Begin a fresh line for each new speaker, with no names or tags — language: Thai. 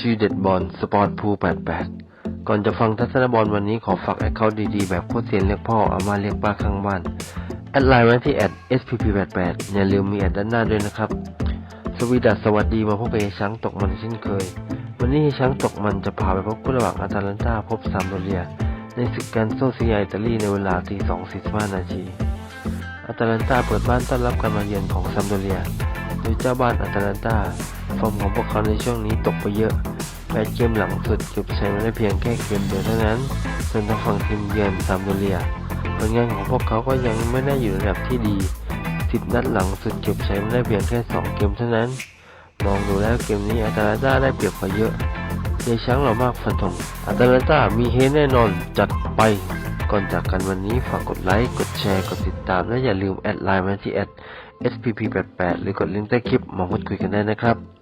ทีเด็ดบอลสปอร์ตพู88 ก่อนจะฟังทัศนบอลวันนี้ขอฝากแอคเคาท์ดีๆ แบบโคตรเซียนเรียกพ่อเอามาเรียกป้าข้างบ้าน แอดไลน์ไว้ที่แอด spp88 อย่าลืมมีแอดด้านหน้าด้วยนะครับ สวีดัสสวัสดีมาพบกับเฮช้างตกมันเช่นเคย วันนี้ช้างตกมันจะพาไปพบคู่ระหว่างอาตาลันตาพบซามโดเรีย ในศึกการโซซียอิตาลีในเวลาตี2.45นาทีอาตาลันตาเปิดบ้านต้อนรับการมาเยือนของซัมโดเรีย โดยเจ้าบ้านอาตาลันตา ฟอร์มของพวกเขาในช่วงนี้ตกไปเยอะแปดเกมหลังสุดเก็บชัยมาได้เพียงแค่เกมเดียวเท่านั้นส่วนทางฝั่งทีมเยือนซัมโดเรียผลงานของพวกเขาก็ยังไม่ได้อยู่ในระดับที่ดี10นัดหลังสุดเก็บชัยมาได้เพียงแค่ 2 เกมเท่านั้น มองดูแล้วเกมนี้อาตาลันตาได้เปรียบกว่าเยอะเยช้างเรามากฟันธงอาตาลันตามีเฮแน่นอนจัดไปก่อนจากกันวันนี้ฝากกดไลค์ กดแชร์ กดติดตาม และอย่าลืมแอดไลน์มาที่แอด spp88 หรือกดลิงก์ใต้คลิปมาพูดคุยกันได้นะครับ